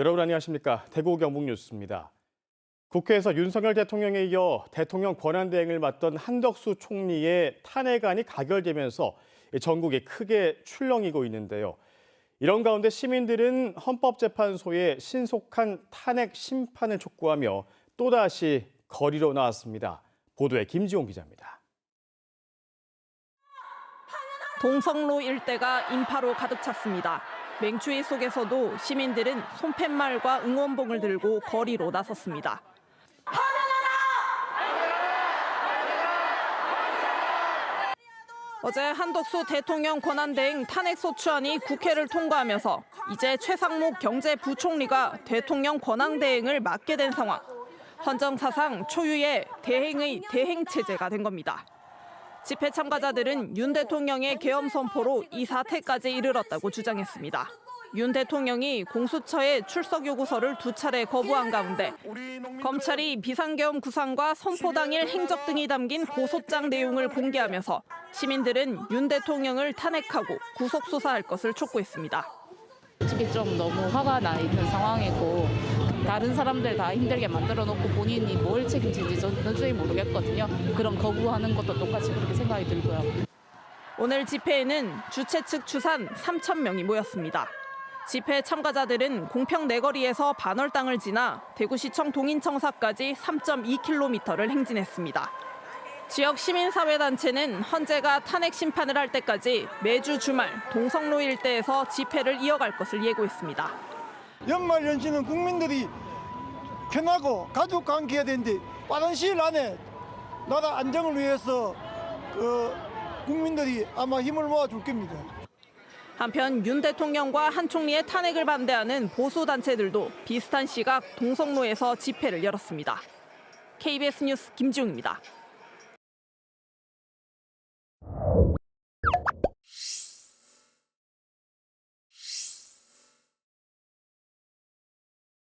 여러분 안녕하십니까? 대구 경북 뉴스입니다. 국회에서 윤석열 대통령에 이어 대통령 권한대행을 맡던 한덕수 총리의 탄핵안이 가결되면서 전국에 크게 출렁이고 있는데요. 이런 가운데 시민들은 헌법재판소의 신속한 탄핵 심판을 촉구하며 또다시 거리로 나왔습니다. 보도에 김지용 기자입니다. 동성로 일대가 인파로 가득 찼습니다. 맹추위 속에서도 시민들은 손팻말과 응원봉을 들고 거리로 나섰습니다. 어제 한덕수 대통령 권한대행 탄핵소추안이 국회를 통과하면서 이제 최상목 경제부총리가 대통령 권한대행을 맡게 된 상황. 헌정사상 초유의 대행의 대행체제가 된 겁니다. 집회 참가자들은 윤 대통령의 계엄 선포로 이 사태까지 이르렀다고 주장했습니다. 윤 대통령이 공수처에 출석 요구서를 두 차례 거부한 가운데 검찰이 비상계엄 구상과 선포 당일 행적 등이 담긴 고소장 내용을 공개하면서 시민들은 윤 대통령을 탄핵하고 구속 수사할 것을 촉구했습니다. 솔직히 좀 너무 화가 나 있는 상황이고 다른 사람들 다 힘들게 만들어 놓고 본인이 뭘 책임질지 저는 도저히 모르겠거든요. 그런 거부하는 것도 똑같이 그렇게 생각이 들고요. 오늘 집회에는 주최 측 추산 3천 명이 모였습니다. 집회 참가자들은 공평 내거리에서 반월당을 지나 대구시청 동인청사까지 3.2km를 행진했습니다. 지역 시민사회단체는 헌재가 탄핵 심판을 할 때까지 매주 주말 동성로 일대에서 집회를 이어갈 것을 예고했습니다. 연말 연시는 국민들이 편하고 가족 관계해야 되는데 빠른 시일 안에 나라 안정을 위해서 그 국민들이 아마 힘을 모아줄 겁니다. 한편 윤 대통령과 한 총리의 탄핵을 반대하는 보수 단체들도 비슷한 시각 동성로에서 집회를 열었습니다. KBS 뉴스 김지웅입니다.